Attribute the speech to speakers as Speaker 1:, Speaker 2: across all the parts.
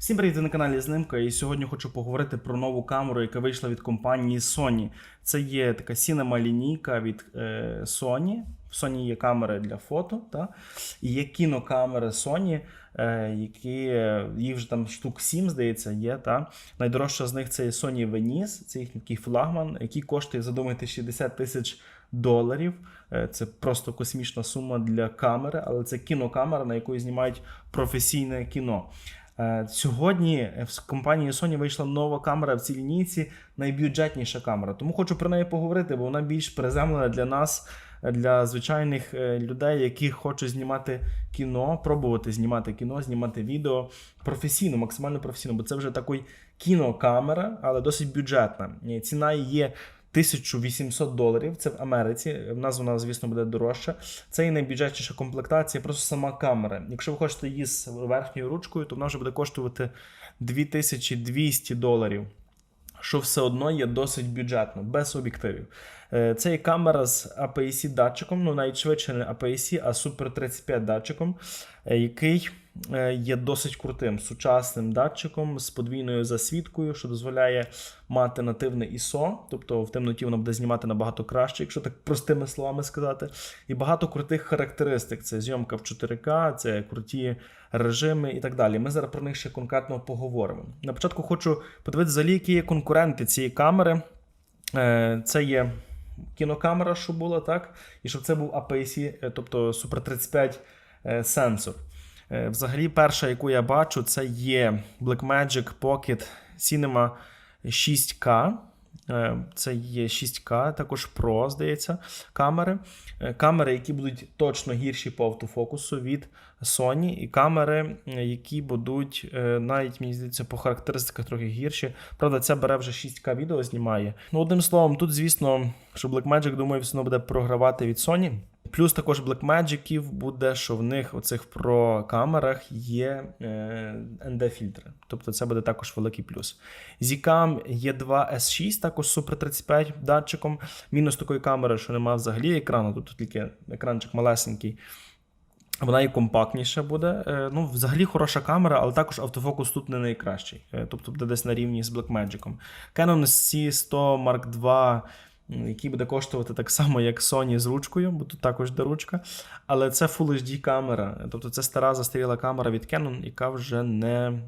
Speaker 1: Всім привіт, на каналі Знимка. І сьогодні хочу поговорити про нову камеру, яка вийшла від компанії Sony. Це є така Cinema лінійка від е, Sony. В Sony є камери для фото, та? і є кінокамери Sony, е, які їх вже там штук 7, здається, є. Та? Найдорожча з них це є Sony Venice, це їхній такий флагман, який коштує, задумайте, 60 тисяч доларів. Е, Це просто космічна сума для камери, але це кінокамера, на яку знімають професійне кіно. Е, Сьогодні в компанії Sony вийшла нова камера в цій лінійці, найбюджетніша камера. Тому хочу про неї поговорити, бо вона більш приземлена для нас, е, для звичайних е, людей, які хочуть знімати кіно, пробувати знімати кіно, знімати відео професійно, максимально професійно, бо це вже такий кінокамера, але досить бюджетна. Ціна її 1800 доларів. Це в Америці. В нас вона, звісно, буде дорожча. Це і найбюджетніша комплектація, просто сама камера. Якщо ви хочете її з верхньою ручкою, то вона вже буде коштувати 2200 доларів. Що все одно є досить бюджетно, без об'єктивів. Е, Це є камера з APS-C датчиком, ну навіть швидше не APS-C, а Super 35 датчиком, е, який е, є досить крутим сучасним датчиком з подвійною засвідкою, що дозволяє мати нативне ISO, тобто в темноті воно буде знімати набагато краще, якщо так простими словами сказати. І багато крутих характеристик: це зйомка в 4К, це круті режими і так далі. Ми зараз про них ще конкретно поговоримо. На початку хочу подивитися, які є конкуренти цієї камери. Це є кінокамера, що була, так? І щоб це був APS-C, е, тобто Super 35 е, сенсор. Е, Взагалі, перша, яку я бачу, це є Blackmagic Pocket Cinema 6K. Е, Це є 6К, також Pro, здається, камери. Е, Камери, які будуть точно гірші по автофокусу від Sony, і камери, е, які будуть навіть, мені здається, по характеристиках трохи гірші. Правда, це бере вже 6К відео знімає. Ну, одним словом, тут, звісно, що Blackmagic, думаю, все одно буде програвати від Sony. Плюс також Blackmagicів буде, що в них оцих про камерах є е, ND-фільтри. Тобто це буде також великий плюс. Zcam є 2 S6, також Super 35 датчиком. Мінус такої камери, що немає взагалі екрану, тут тільки екранчик малесенький. Вона і компактніша буде. Е, Ну, взагалі хороша камера, але також автофокус тут не найкращий. Е, Тобто буде десь на рівні з Blackmagic. Canon C100 Mark II, який буде коштувати так само, як Sony з ручкою, бо тут також де ручка. Але це Full HD камера. Тобто це стара застаріла камера від Canon, яка вже не,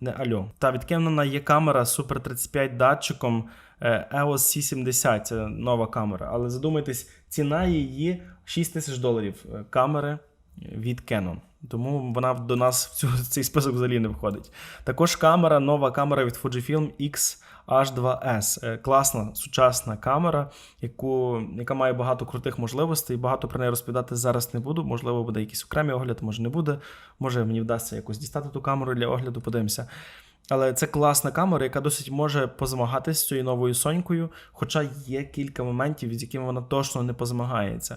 Speaker 1: не альо. Та від Canon є камера Super 35 датчиком. е, EOS C70 це нова камера. Але задумайтесь, ціна її 6 тисяч доларів е, камери від Canon. Тому вона до нас в цю, цей список взагалі не входить. Також камера, нова камера від Fujifilm X H2S. Е, Класна сучасна камера, яку, яка має багато крутих можливостей. Багато про неї розповідати зараз не буду. Можливо, буде якийсь окремий огляд, може не буде. Може мені вдасться якось дістати ту камеру для огляду, подивимося. Але це класна камера, яка досить може позмагатися з цією новою сонькою, хоча є кілька моментів, з якими вона точно не позмагається.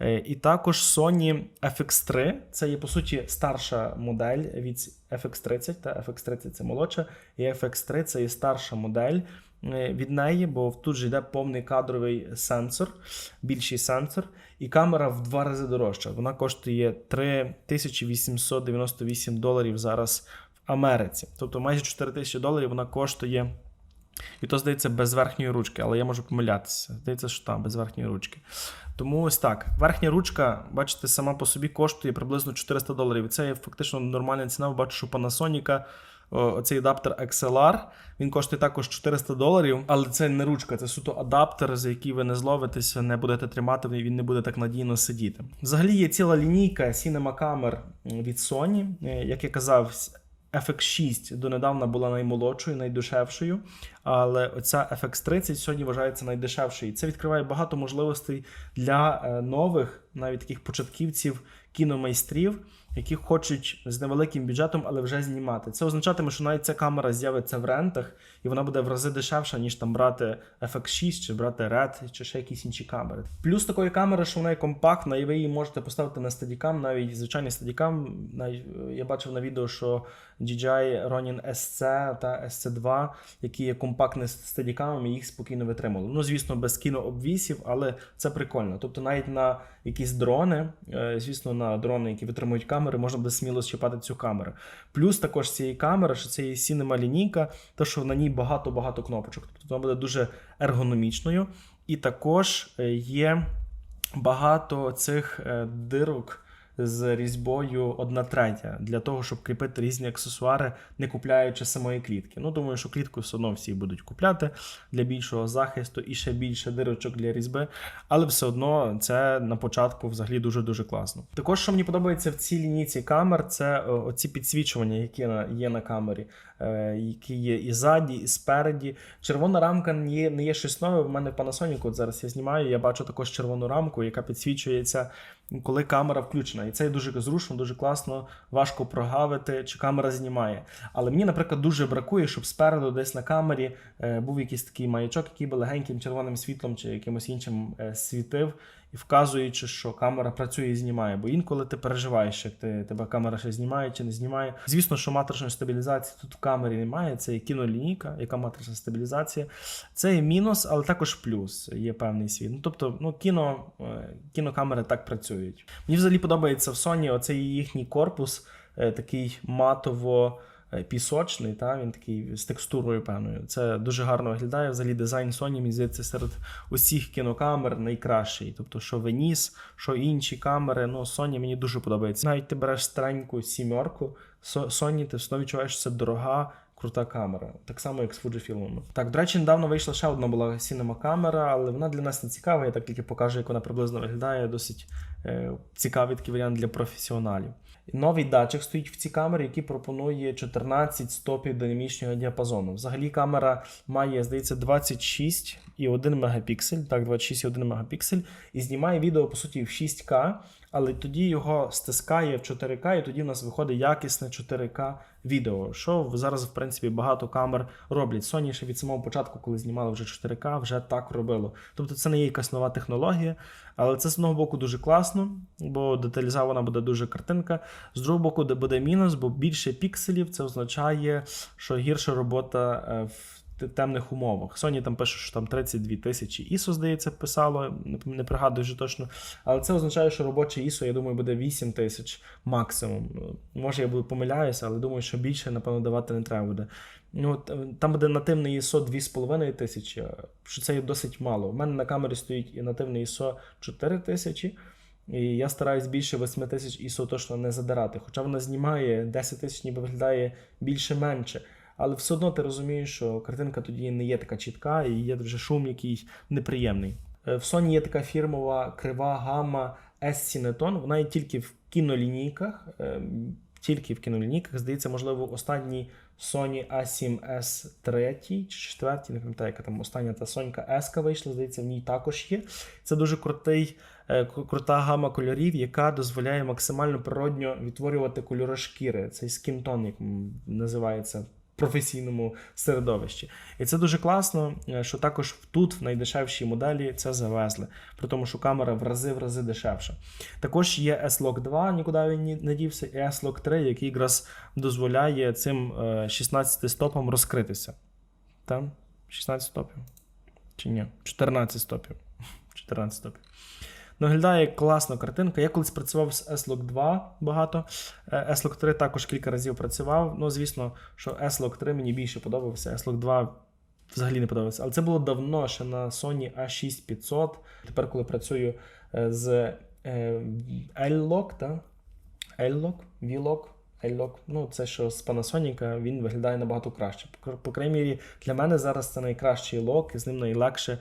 Speaker 1: Е, І також Sony FX3, це є по суті старша модель від FX30, та FX30 це молодша, і FX3 це є старша модель е, від неї, бо тут же йде повний кадровий сенсор, більший сенсор, і камера в два рази дорожча. Вона коштує 3898 доларів зараз Америці. Тобто майже 4 тисячі доларів вона коштує. І то, здається, без верхньої ручки, але я можу помилятися. Здається, що там, без верхньої ручки. Тому ось так. Верхня ручка, бачите, сама по собі коштує приблизно 400 доларів. І це фактично нормальна ціна. Ви бачите, що Panasonic, оцей адаптер XLR, він коштує також 400 доларів, але це не ручка, це суто адаптер, за який ви не зловитеся, не будете тримати, він не буде так надійно сидіти. Взагалі є ціла лінійка Cinema камер від Sony. Е, Як я казав, FX6 донедавна була наймолодшою, найдешевшою, але оця FX30 сьогодні вважається найдешевшою. І це відкриває багато можливостей для е, нових, навіть таких початківців, кіномайстрів, які хочуть з невеликим бюджетом, але вже знімати. Це означатиме, що навіть ця камера з'явиться в рентах, і вона буде в рази дешевша, ніж там брати FX6 чи брати Red, чи ще якісь інші камери. Плюс такої камери, що вона є компактна, і ви її можете поставити на стадікам, навіть звичайний стадікам. Е, я бачив на відео, що DJI Ronin SC та SC2, які є компактними стадікамами, їх спокійно витримали. Ну, звісно, без кінообвісів, але це прикольно. Тобто, навіть на якісь дрони, е, звісно, на дрони, які витримують камери, можна буде сміло щипати цю камеру. Плюс також цієї камери, що це є Cinema лінійка, то що на ній багато-багато кнопочок. Тобто вона буде дуже ергономічною. І також е, є багато цих е, дирок з різьбою 1 третя для того, щоб кріпити різні аксесуари, не купляючи самої клітки. Ну, думаю, що клітку все одно всі будуть купляти для більшого захисту і ще більше дирочок для різьби, але все одно це на початку взагалі дуже-дуже класно. Також, що мені подобається в цій лінійці камер, це е, оці підсвічування, які є на камері, е, які є і ззаді, і спереді. Червона рамка не є, не є щось нове. В мене в Panasonic, от зараз я знімаю, я бачу також червону рамку, яка підсвічується, коли камера включена. І це дуже зручно, дуже класно, важко прогавити, чи камера знімає. Але мені, наприклад, дуже бракує, щоб спереду десь на камері е, був якийсь такий маячок, який би легеньким червоним світлом чи якимось іншим е, світив. І вказуючи, що камера працює і знімає. Бо інколи ти переживаєш, як ти, тебе камера ще знімає чи не знімає. Звісно, що матричної стабілізації тут в камері немає. Це є кінолінійка, яка матрична стабілізація. Це є мінус, але також плюс. Є певний світ. Ну, тобто, ну, кіно, е, кінокамери так працюють. Мені взагалі подобається в Sony оцей їхній корпус, е, такий матово. Е, Пісочний, та він такий з текстурою певною. Це дуже гарно виглядає. Взагалі дизайн Sony, мені здається, серед усіх кінокамер найкращий. Тобто, що Venice, що інші камери. Ну, Sony мені дуже подобається. Навіть ти береш стареньку сімерку, Sony, ти одно відчуваєш, що це дорога. Крута камера, так само як з Fujifilm. Так, до речі, недавно вийшла ще одна була Cinema камера, але вона для нас не цікава. Я так тільки покажу, як вона приблизно виглядає. Досить цікавий такий варіант для професіоналів. Новий датчик стоїть в цій камері, який пропонує 14 стопів динамічного діапазону. Взагалі камера має, здається, 26,1 мегапіксель, так, 26,1 мегапіксель, і знімає відео, по суті, в 6К, але тоді його стискає в 4К, і тоді в нас виходить якісне 4К відео, що зараз, в принципі, багато камер роблять. Sony ще від самого початку, коли знімали вже 4К, вже так робило. Тобто це не є якась нова технологія, але це з одного боку дуже класно, бо деталізована буде дуже картинка. З другого боку, де буде мінус, бо більше пікселів це означає, що гірша робота е, в темних умовах. Sony там пише, що там 32 тисячі ISO, здається, писало, не, пригадую вже точно. Але це означає, що робоче ISO, я думаю, буде 8 тисяч максимум. Може, я помиляюся, але думаю, що більше, напевно, давати не треба буде. Ну, е, там буде нативний ISO 2,5 тисячі, е, що це є досить мало. У мене на камері стоїть і нативний ISO 4 тисячі. І я стараюсь більше 8 тисяч ISO точно не задирати. Хоча вона знімає 10 тисяч, ніби виглядає більше-менше. Але все одно ти розумієш, що картинка тоді не є така чітка і є вже шум якийсь неприємний. Е, В Sony є така фірмова крива гама S-Cineton, вона є тільки в кінолінійках, е, тільки в кінолінійках. Здається, можливо, останній Sony A7S 3 чи 4, не пам'ятаю, яка там остання та Сонька S вийшла, здається, в ній також є. Це дуже крутий, е, крута гама кольорів, яка дозволяє максимально природньо відтворювати кольори шкіри. Цей tone, як називається професійному середовищі. І це дуже класно, е, що також тут, в найдешевшій моделі, це завезли. При тому, що камера в рази в рази дешевша. Також є S-Log 2, нікуди він не дівся, і S-Log 3, який якраз дозволяє цим е, 16 стопам розкритися. Там 16 стопів. Чи ні? 14 стопів. 14 стопів. Ну, виглядає класна картинка. Я колись працював з S-Log 2 багато. Е, S-Log 3 також кілька разів працював. Ну, звісно, що S-Log 3 мені більше подобався. S-Log 2 взагалі не подобався. Але це було давно ще на Sony A6500. Тепер, коли працюю е, з е, L-Log, та? L-Log, V-Log, L-Log, ну це що з Panasonic, він виглядає набагато краще. По, по крайній мірі, для мене зараз це найкращий лог, і з ним найлегше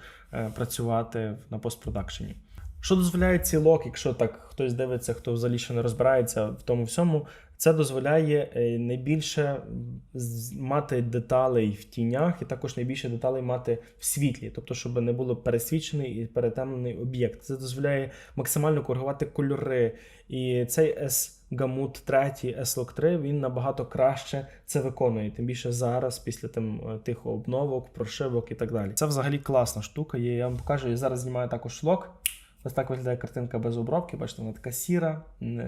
Speaker 1: працювати на постпродакшені. Що дозволяє цей лог, якщо так хтось дивиться, хто взагалі ще не розбирається в тому всьому, це дозволяє е, найбільше мати деталей в тінях, і також найбільше деталей мати в світлі, тобто, щоб не було пересвічений і перетемнений об'єкт. Це дозволяє максимально коригувати кольори. І цей S Gamut 3, S-Log 3, він набагато краще це виконує. Тим більше зараз, після там, е, тих обновок, прошивок і так далі. Це взагалі класна штука. Я вам покажу, я зараз знімаю також лог. Ось так виглядає картинка без обробки. Бачите, вона така сіра,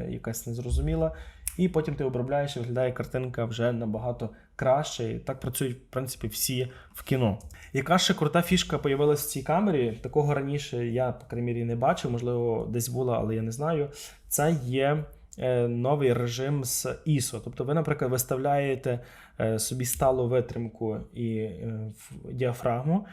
Speaker 1: якась незрозуміла. і потім ти обробляєш і виглядає картинка вже набагато краще. І так працюють, в принципі, всі в кіно. Яка ще крута фішка появилась в цій камері? Такого раніше я, по крайній мірі, не бачив, можливо, десь була, але я не знаю. Це є е, новий режим з ISO. Тобто, ви, наприклад, виставляєте е, собі сталу витримку і е, діафрагму.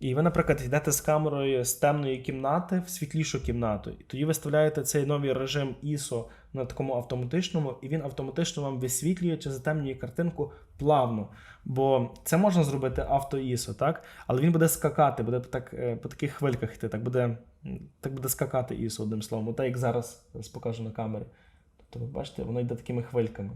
Speaker 1: І ви, наприклад, йдете з камерою з темної кімнати в світлішу кімнату. І тоді виставляєте цей новий режим ISO на такому автоматичному, і він автоматично вам висвітлює чи затемнює картинку плавно. Бо це можна зробити авто ISO, так? Але він буде скакати, буде так, е, по таких хвильках йти, так буде, так буде скакати ISO, одним словом. Так як зараз, зараз покажу на камері. Тобто, ви бачите, воно йде такими хвильками.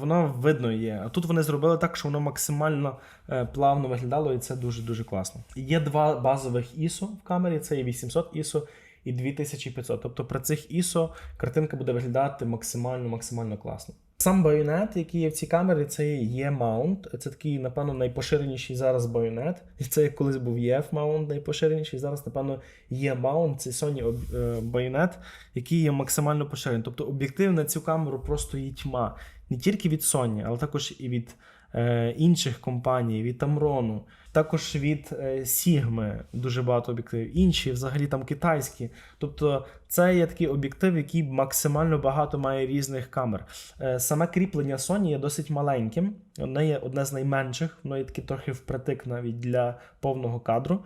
Speaker 1: Воно видно є. А тут вони зробили так, що воно максимально е, плавно виглядало, і це дуже-дуже класно. Є два базових ISO в камері: це є 800 ISO і 2500. Тобто при цих ISO картинка буде виглядати максимально максимально класно. Сам байонет, який є в цій камері, це є маунт. Це такий, напевно, найпоширеніший зараз байонет. І це колись був EF маунт найпоширеніший. Зараз, напевно, є маунт, це Sony е, байонет, який є максимально поширений. Тобто об'єктив на цю камеру просто є тьма. Не тільки від Sony, але також і від е, інших компаній, від Tamron, також від е, Sigma дуже багато об'єктивів, інші взагалі там китайські. Тобто це є такий об'єктив, який максимально багато має різних камер. Е, Саме кріплення Sony є досить маленьким, воно є одне з найменших, воно є таке трохи впритик навіть для повного кадру.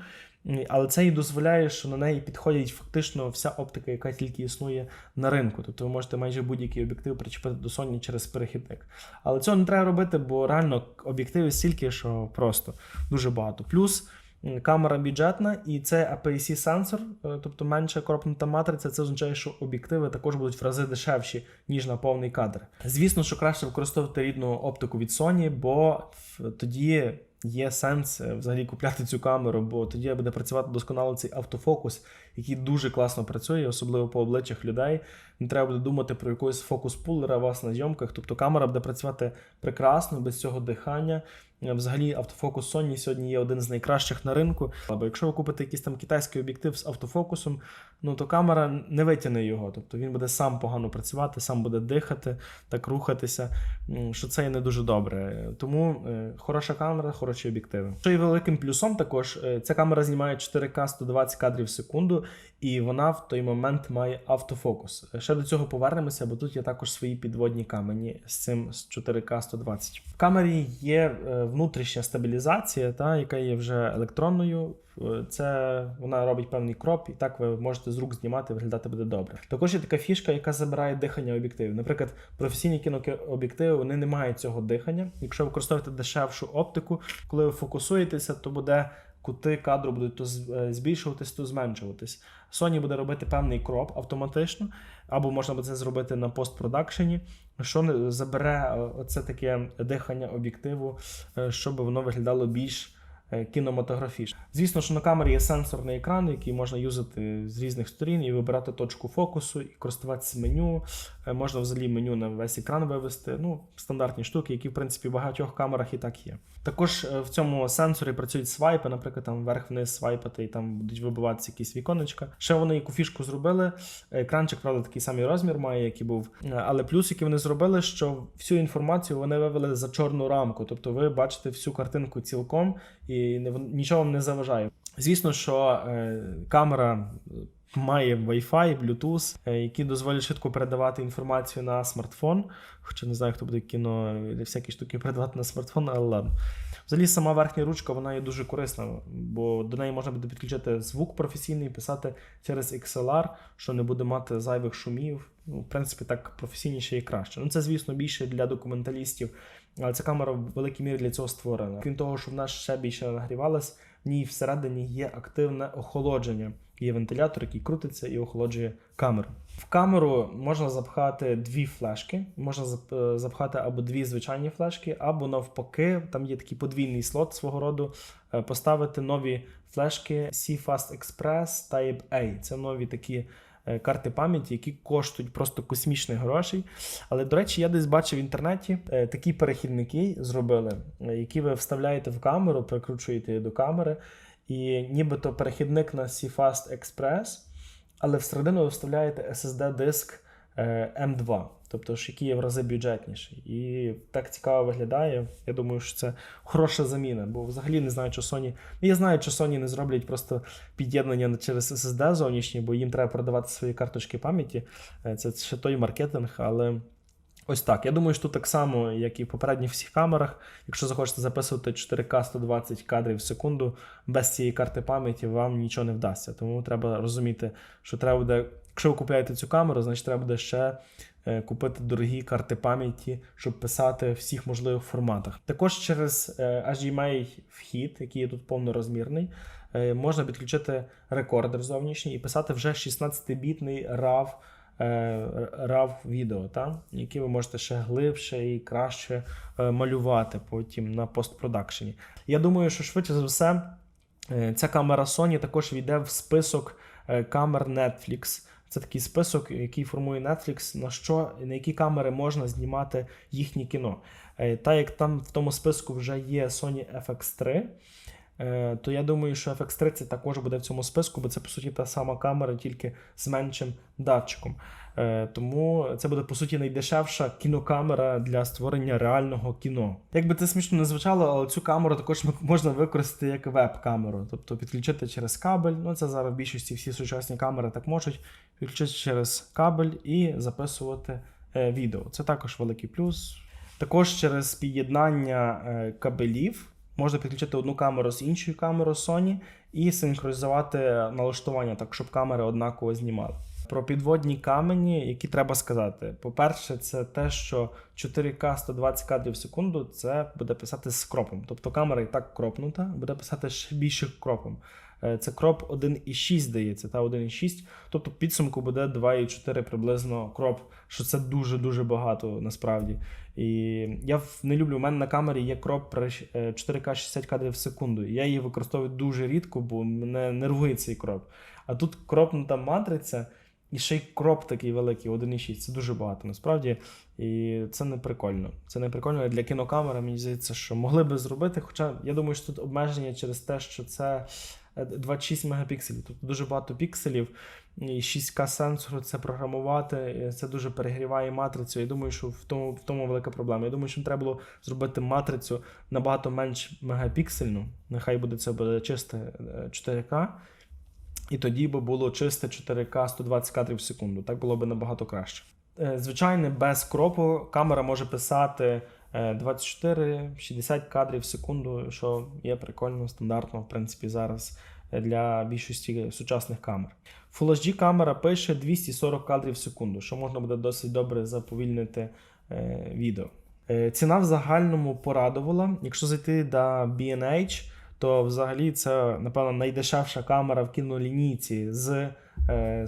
Speaker 1: Але це і дозволяє, що на неї підходить фактично вся оптика, яка тільки існує на ринку. Тобто ви можете майже будь-який об'єктив причепити до Sony через перехідник. Але цього не треба робити, бо реально об'єктивів стільки, що просто дуже багато. Плюс камера бюджетна, і це APS-C сенсор, е, тобто менша кропнута матриця. Це означає, що об'єктиви також будуть в рази дешевші, ніж на повний кадр. Звісно, що краще використовувати рідну оптику від Sony, бо тоді є сенс е, взагалі купляти цю камеру, бо тоді буде працювати досконало цей автофокус, який дуже класно працює, особливо по обличчях людей. Не треба буде думати про якогось фокус-пулера у вас на зйомках. Тобто камера буде працювати прекрасно, без цього дихання. Взагалі, автофокус Sony сьогодні є один з найкращих на ринку. Або якщо ви купите якийсь там китайський об'єктив з автофокусом, ну то камера не витягне його. Тобто він буде сам погано працювати, сам буде дихати, так рухатися. Що це є не дуже добре. Тому е, хороша камера, хороші об'єктиви. Що є великим плюсом, також е, ця камера знімає 4К 120 кадрів в секунду, і вона в той момент має автофокус. Ще до цього повернемося, бо тут є також свої підводні камені з цим з 4К 120. В камері є е, внутрішня стабілізація, та, яка є вже електронною. Е, Це вона робить певний кроп, і так ви можете з рук знімати, виглядати буде добре. Також є така фішка, яка забирає дихання об'єктивів. Наприклад, професійні кінооб'єктиви вони не мають цього дихання. Якщо ви використовуєте дешевшу оптику, коли ви фокусуєтеся, то буде кути кадру будуть то е, збільшуватись, то зменшуватись. Sony буде робити певний кроп автоматично, або можна буде це зробити на постпродакшені, що забере е, оце таке дихання об'єктиву, е, щоб воно виглядало більш кінематографічно. Звісно, що на камері є сенсорний екран, який можна юзати з різних сторін і вибирати точку фокусу, і користуватися меню. Е, Можна взагалі меню на весь екран вивести. Ну, стандартні штуки, які в принципі в багатьох камерах і так є. Також е, в цьому сенсорі працюють свайпи, наприклад, там вверх-вниз свайпати, і там будуть вибиватися якісь віконечка. Ще вони яку фішку зробили. Екранчик, правда, такий самий розмір має, який був. Е, Але плюс, який вони зробили, що всю інформацію вони вивели за чорну рамку. Тобто ви бачите всю картинку цілком і не- нічого вам не заважає. Звісно, що е, камера має Wi-Fi, Bluetooth, е, які дозволять швидко передавати інформацію на смартфон. Хоча не знаю, хто буде кіно і всякі штуки передавати на смартфон, але ладно. Взагалі, сама верхня ручка вона є дуже корисна, бо до неї можна буде підключити звук професійний, писати через XLR, що не буде мати зайвих шумів. Ну, в принципі, так професійніше і краще. Ну, це, звісно, більше для документалістів, але ця камера в великій мірі для цього створена. Крім того, що вона ще більше нагрівалась, в ній всередині є активне охолодження. Є вентилятор, який крутиться і охолоджує камеру. В камеру можна запхати дві флешки, можна е, запхати або дві звичайні флешки, або навпаки, там є такий подвійний слот свого роду. е, Поставити нові флешки C-Fast Express Type A. Це нові такі карти пам'яті, які коштують просто космічних грошей. Але, до речі, я десь бачив в інтернеті е, такі перехідники зробили, е, які ви вставляєте в камеру, прикручуєте до камери, і нібито перехідник на C-Fast Express, але всередину ви вставляєте SSD-диск е, M2, тобто ж який є в рази бюджетніший. І так цікаво виглядає. Я думаю, що це хороша заміна, бо взагалі не знаю, що Sony. Ну, Я знаю, що Sony не зроблять просто під'єднання через SSD зовнішнє, бо їм треба продавати свої карточки пам'яті. Е, Це ще той маркетинг, але. Ось так. Я думаю, що так само, як і в попередніх всіх камерах. Якщо захочете записувати 4К 120 кадрів в секунду, без цієї карти пам'яті вам нічого не вдасться. Тому треба розуміти, що треба буде, якщо ви купуєте цю камеру, значить треба буде ще е, купити дорогі карти пам'яті, щоб писати в всіх можливих форматах. Також через е, HDMI вхід, який є тут повнорозмірний, е, можна підключити рекордер зовнішній і писати вже 16-бітний RAW RAW відео, та? які ви можете ще глибше і краще е, малювати потім на постпродакшені. Я думаю, що швидше за все е, ця камера Sony також війде в список е, камер Netflix. Це такий список, який формує Netflix, на що на які камери можна знімати їхнє кіно. Е, Та як там в тому списку вже є Sony FX3, е, то я думаю, що FX30 також буде в цьому списку, бо це по суті та сама камера, тільки з меншим датчиком. Е, Тому це буде по суті найдешевша кінокамера для створення реального кіно. Як би це смішно не звучало, але цю камеру також можна використати як веб-камеру, тобто підключити через кабель. Ну це зараз в більшості всі сучасні камери так можуть підключити через кабель і записувати е, відео. Це також великий плюс. Також через під'єднання е, кабелів можна підключити одну камеру з іншою камерою Sony і синхронізувати налаштування, так щоб камери однаково знімали. Про підводні камені, які треба сказати. По-перше, це те, що 4К 120 кадрів в секунду це буде писати з кропом. Тобто камера і так кропнута, буде писати ще більше кропом. Е, Це кроп 1,6 здається, та 1,6. Тобто підсумку буде 2,4 приблизно кроп, що це дуже-дуже багато насправді. І я не люблю. У мене на камері є кроп при щ- е, 4К 60 кадрів в секунду. Я її використовую дуже рідко, бо мене нервує цей кроп. А тут кропнута матриця. І ще й кроп такий великий, 1,6. Це дуже багато насправді. І це не прикольно. Це не прикольно для кінокамери. Мені здається, що могли би зробити. Хоча я думаю, що тут обмеження через те, що це 26 мегапікселів, тобто дуже багато пікселів. І 6К сенсору це програмувати, це дуже перегріває матрицю. Я думаю, що в тому, в тому велика проблема. Я думаю, що треба було зробити матрицю набагато менш мегапіксельну. Нехай буде це буде чисте е, 4К. І тоді би було чисте 4К 120 кадрів в секунду. Так було б набагато краще. Е, Звичайно, без кропу камера може писати е, 24-60 кадрів в секунду, що є прикольно, стандартно, в принципі, зараз е, для більшості сучасних камер. Full HD камера пише 240 кадрів в секунду, що можна буде досить добре заповільнити е, відео. Е, Ціна в загальному порадувала. Якщо зайти до B&H, то взагалі це, напевно, найдешевша камера в кінолінійці з е,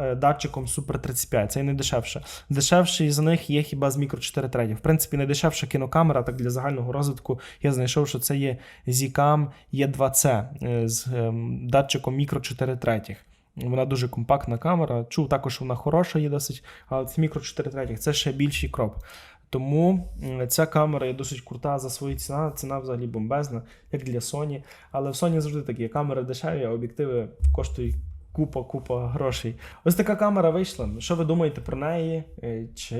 Speaker 1: е, датчиком Super 35. Це і найдешевша. Дешевший з них є хіба з Micro 4 3. В принципі, найдешевша кінокамера, так для загального розвитку, я знайшов, що це є Zcam E2C е, з ем, датчиком Micro 4 3. Вона дуже компактна камера. Чув також, що вона хороша є досить, але це Micro 4 3. Це ще більший кроп. Тому ця камера є досить крута за свою ціна. Ціна взагалі бомбезна, як для Sony. Але в Sony завжди такі камери дешеві, а об'єктиви коштують купа, купа грошей. Ось така камера вийшла. Що ви думаєте про неї? Е, Чи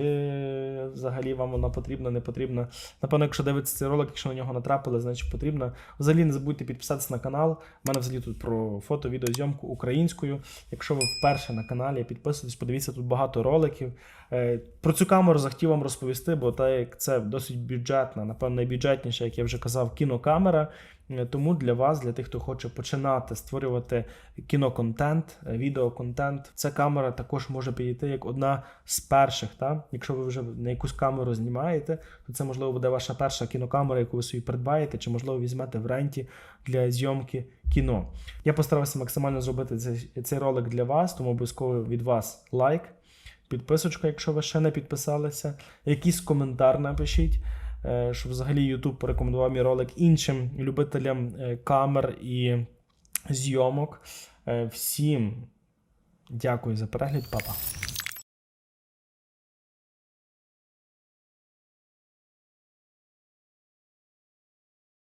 Speaker 1: взагалі вам вона потрібна, не потрібна? Напевно, якщо дивитися цей ролик, якщо на нього натрапили, значить потрібна. Взагалі не забудьте підписатися на канал. У мене взагалі тут про фото, відеозйомку українською. Якщо ви вперше на каналі, підписуйтесь, подивіться тут багато роликів. Е, Про цю камеру захотів вам розповісти, бо так як це досить бюджетна, напевно, найбюджетніша, як я вже казав, кінокамера. Е, Тому для вас, для тих, хто хоче починати створювати кіноконтент, е, відеоконтент, ця камера також може підійти як одна з перших. Та? Якщо ви вже на якусь камеру знімаєте, то це можливо буде ваша перша кінокамера, яку ви собі придбаєте, чи можливо візьмете в ренті для зйомки кіно. Я постарався максимально зробити цей, цей ролик для вас, тому обов'язково від вас лайк, підписочка, якщо ви ще не підписалися, якийсь коментар напишіть. Е, Щоб взагалі YouTube порекомендував мій ролик іншим любителям е, камер і зйомок. Е, Всім дякую за перегляд, папа.